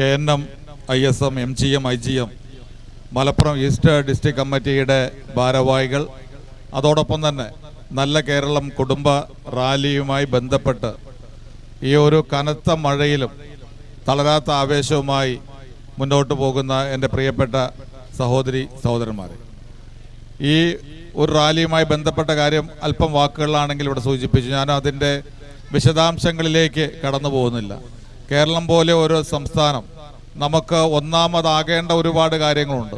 K N M I S M M G M I G M Malappuram east district കമ്മിറ്റിയുടെ ഭാരവാഹികൾ. അതോടൊപ്പം തന്നെ നല്ല കേരളം കുടുംബ റാലിയുമായി ബന്ധപ്പെട്ട് ഈ ഒരു കനത്ത മഴയിലും തളരാത്ത ആവേശവുമായി മുന്നോട്ട് പോകുന്ന എന്റെ പ്രിയപ്പെട്ട സഹോദരി സഹോദരന്മാരെ. ഈ ഒരു റാലിയുമായി ബന്ധപ്പെട്ട കാര്യം അല്പം വാക്കുകളിലാണെങ്കിൽ ഇവിടെ സൂചിപ്പിച്ചു. ഞാൻ അതിന്റെ വിശദാംശങ്ങളിലേക്ക് കടന്നു പോകുന്നില്ല. കേരളം പോലെ ഒരു സംസ്ഥാനം നമുക്ക് ഒന്നാമതാകേണ്ട ഒരുപാട് കാര്യങ്ങളുണ്ട്.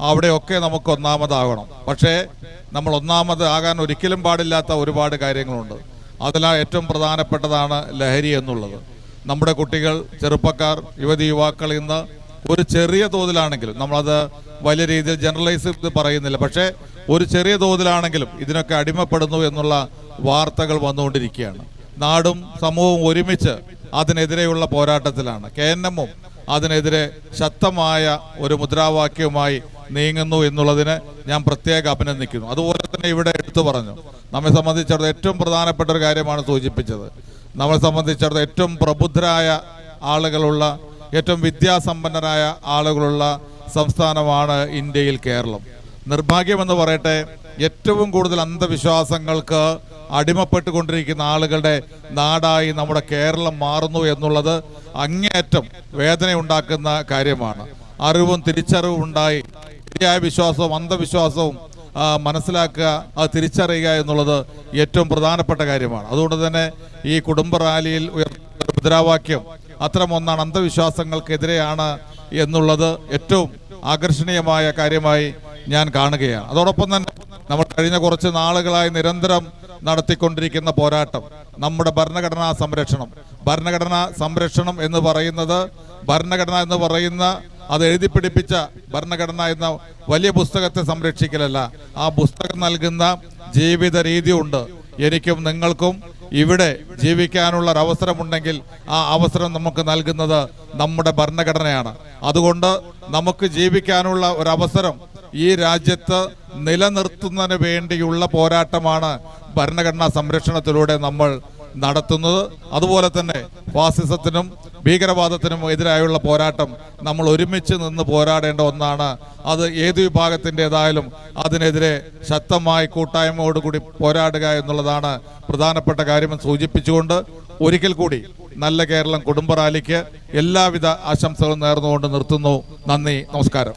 അവിടെയൊക്കെ നമുക്ക് ഒന്നാമതാകണം. പക്ഷേ നമ്മൾ ഒന്നാമത് ഒന്നാമതാകാൻ ഒരിക്കലും പാടില്ലാത്ത ഒരുപാട് കാര്യങ്ങളുണ്ട്. അതിലാണ് ഏറ്റവും പ്രധാനപ്പെട്ടതാണ് ലഹരി എന്നുള്ളത്. നമ്മുടെ കുട്ടികൾ ചെറുപ്പക്കാർ യുവതി യുവാക്കൾ ഇന്ന് ഒരു ചെറിയ തോതിലാണെങ്കിലും നമ്മളത് വലിയ രീതിയിൽ ജനറലൈസ് പറയുന്നില്ല. പക്ഷേ ഒരു ചെറിയ തോതിലാണെങ്കിലും ഇതിനൊക്കെ അടിമപ്പെടുന്നു എന്നുള്ള വാർത്തകൾ വന്നുകൊണ്ടിരിക്കുകയാണ്. നാടും സമൂഹവും ഒരുമിച്ച് അതിനെതിരെയുള്ള പോരാട്ടത്തിലാണ്. കെ എൻ എമ്മും അതിനെതിരെ ശക്തമായ ഒരു മുദ്രാവാക്യവുമായി നീങ്ങുന്നു എന്നുള്ളതിന് ഞാൻ പ്രത്യേക അഭിനന്ദിക്കുന്നു. അതുപോലെ തന്നെ ഇവിടെ എടുത്തു പറഞ്ഞു. നമ്മെ സംബന്ധിച്ചിടത്തോളം ഏറ്റവും പ്രധാനപ്പെട്ട ഒരു കാര്യമാണ് സൂചിപ്പിച്ചത്. നമ്മളെ സംബന്ധിച്ചിടത്തോളം ഏറ്റവും പ്രബുദ്ധരായ ആളുകളുള്ള ഏറ്റവും വിദ്യാസമ്പന്നരായ ആളുകളുള്ള സംസ്ഥാനമാണ് ഇന്ത്യയിൽ കേരളം. നിർഭാഗ്യമെന്ന് പറയട്ടെ ഏറ്റവും കൂടുതൽ അന്ധവിശ്വാസങ്ങൾക്ക് അടിമപ്പെട്ടുകൊണ്ടിരിക്കുന്ന ആളുകളുടെ നാടായി നമ്മുടെ കേരളം മാറുന്നു എന്നുള്ളത് അങ്ങേയറ്റം വേദനയുണ്ടാക്കുന്ന കാര്യമാണ്. അറിവും തിരിച്ചറിവും ഉണ്ടായി ശരിയായ വിശ്വാസവും അന്ധവിശ്വാസവും മനസ്സിലാക്കുക അത് തിരിച്ചറിയുക എന്നുള്ളത് ഏറ്റവും പ്രധാനപ്പെട്ട കാര്യമാണ്. അതുകൊണ്ട് തന്നെ ഈ കുടുംബ റാലിയിൽ ഉയർന്ന മുദ്രാവാക്യം അത്തരം ഒന്നാണ് അന്ധവിശ്വാസങ്ങൾക്കെതിരെയാണ് എന്നുള്ളത് ഏറ്റവും ആകർഷണീയമായ കാര്യമായി ഞാൻ കാണുകയാണ്. അതോടൊപ്പം തന്നെ നമ്മൾ കഴിഞ്ഞ കുറച്ച് നാളുകളായി നിരന്തരം നടത്തിക്കൊണ്ടിരിക്കുന്ന പോരാട്ടം നമ്മുടെ ഭരണഘടനാ സംരക്ഷണം. ഭരണഘടനാ സംരക്ഷണം എന്ന് പറയുന്നത് ഭരണഘടന എന്ന് പറയുന്ന അത് എഴുതി പിടിപ്പിച്ച ഭരണഘടന എന്ന വലിയ പുസ്തകത്തെ സംരക്ഷിക്കലല്ല. ആ പുസ്തകം നൽകുന്ന ജീവിത ഉണ്ട് എനിക്കും നിങ്ങൾക്കും ഇവിടെ ജീവിക്കാനുള്ള ഒരു അവസരമുണ്ടെങ്കിൽ ആ അവസരം നമുക്ക് നൽകുന്നത് നമ്മുടെ ഭരണഘടനയാണ്. അതുകൊണ്ട് നമുക്ക് ജീവിക്കാനുള്ള ഒരു അവസരം ഈ രാജ്യത്ത് നിലനിർത്തുന്നതിന് വേണ്ടിയുള്ള പോരാട്ടമാണ് ഭരണഘടനാ സംരക്ഷണത്തിലൂടെ നമ്മൾ നടത്തുന്നത്. അതുപോലെ തന്നെ ഫാസിസത്തിനും ഭീകരവാദത്തിനും എതിരായുള്ള പോരാട്ടം നമ്മൾ ഒരുമിച്ച് നിന്ന് പോരാടേണ്ട ഒന്നാണ്. അത് ഏത് വിഭാഗത്തിന്റെതായാലും അതിനെതിരെ ശക്തമായി കൂട്ടായ്മയോടുകൂടി പോരാടുക എന്നുള്ളതാണ് പ്രധാനപ്പെട്ട കാര്യം സൂചിപ്പിച്ചുകൊണ്ട് ഒരിക്കൽ കൂടി നല്ല കേരളം കുടുംബ റാലിക്ക് എല്ലാവിധ ആശംസകളും നേർന്നുകൊണ്ട് നിർത്തുന്നു. നന്ദി നമസ്കാരം.